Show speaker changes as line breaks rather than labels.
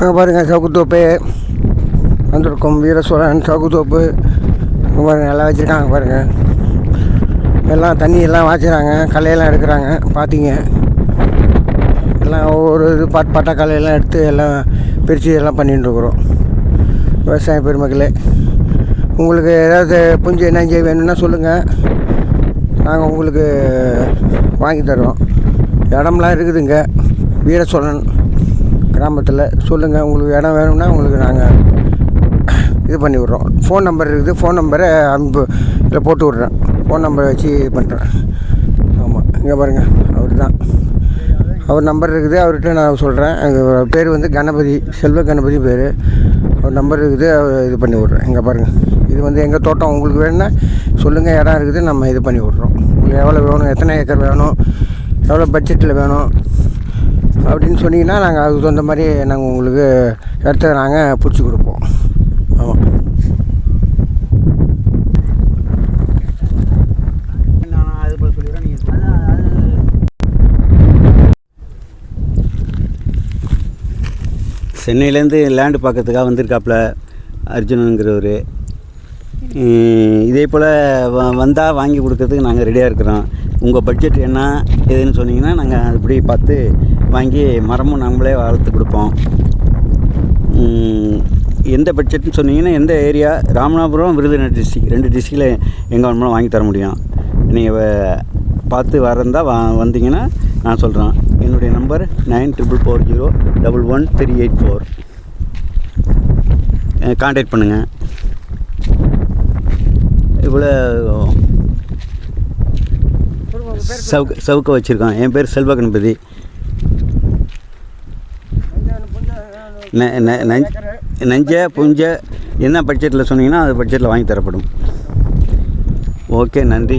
அங்கே பாருங்கள் சவுக்குத்தோப்பு. வந்திருக்கோம் வீரசோழன் சவுக்குத்தோப்பு. அங்கே பாருங்கள் எல்லாம் வச்சுருக்காங்க பாருங்கள் எல்லாம் தண்ணி எல்லாம் வாய்ச்சிறாங்க களையெல்லாம் எடுக்கிறாங்க பார்த்தீங்க எல்லாம் ஒவ்வொரு இது பாட் பாட்டா களையெல்லாம் எடுத்து எல்லாம் பிரித்து எல்லாம் பண்ணிட்டுருக்குறோம் விவசாய பெருமக்களே உங்களுக்கு ஏதாவது புஞ்சு நஞ்சு வேணும்னா சொல்லுங்கள் நாங்கள் உங்களுக்கு வாங்கி தரோம் இடம்லாம் இருக்குதுங்க வீரசோழன். கிராமத்தில் சொல்லுங்கள் உங்களுக்கு இடம் வேணும்னா உங்களுக்கு நாங்கள் இது பண்ணி விட்றோம். ஃபோன் நம்பர் இருக்குது. ஃபோன் நம்பரை அனுப்பு இதில் போட்டு விட்றேன். ஃபோன் நம்பரை வச்சு இது பண்ணுறேன் ஆமாம் இங்கே பாருங்கள் அவர் தான் அவர் நம்பர் இருக்குது அவர்கிட்ட நான் சொல்கிறேன் எங்கள் பேர் வந்து கணபதி செல்வ கணபதி பேர். அவர் நம்பர் இருக்குது அவர் இது பண்ணி விட்றேன். இங்கே பாருங்கள் இது வந்து எங்கள் தோட்டம் உங்களுக்கு வேணும்னா சொல்லுங்கள் இடம் இருக்குது நம்ம இது பண்ணி விட்றோம். உங்களுக்கு எவ்வளோ வேணும் எத்தனை ஏக்கர் வேணும் எவ்வளோ பட்ஜெட்டில் வேணும் அப்படின்னு சொன்னீங்கன்னா நாங்கள் அதுக்கு தகுந்த மாதிரி நாங்கள் உங்களுக்கு இடத்த நாங்கள் பிடிச்சி கொடுப்போம். ஆமாம்
சென்னையிலேருந்து லேண்டு பார்க்கறதுக்காக வந்திருக்காப்புல அர்ஜுனனுங்கிறவர் இதே போல் வ வந்தால் வாங்கி கொடுக்கறதுக்கு நாங்கள் ரெடியாக இருக்கிறோம். உங்கள் பட்ஜெட் என்ன ஏதுன்னு சொன்னீங்கன்னா நாங்கள் அதுபடி பார்த்து வாங்கி மரமும் நாங்களே வளர்த்து கொடுப்போம். எந்த பட்ஜெட்னு சொன்னீங்கன்னா எந்த ஏரியா ராமநாதபுரம் விருதுநகர் டிஸ்ட்ரிக் ரெண்டு டிஸ்ட்ரிக்டில் எங்கே வேணுமோ வாங்கி தர முடியும். நீங்கள் பார்த்து வரந்தால் வா வந்தீங்கன்னா நான் சொல்கிறேன் என்னுடைய number nine triple four zero double one three eight four contact பண்ணுங்கள் இவ்வளோ சவுக்கு சவுக்க வச்சுருக்கோம் என் பேர் செல்வ கணபதி நஞ்ச புஞ்ச என்ன பட்ஜெட்டில் சொன்னீங்கன்னா அது பட்ஜெட்டில் வாங்கி தரப்படும். ஓகே நன்றி.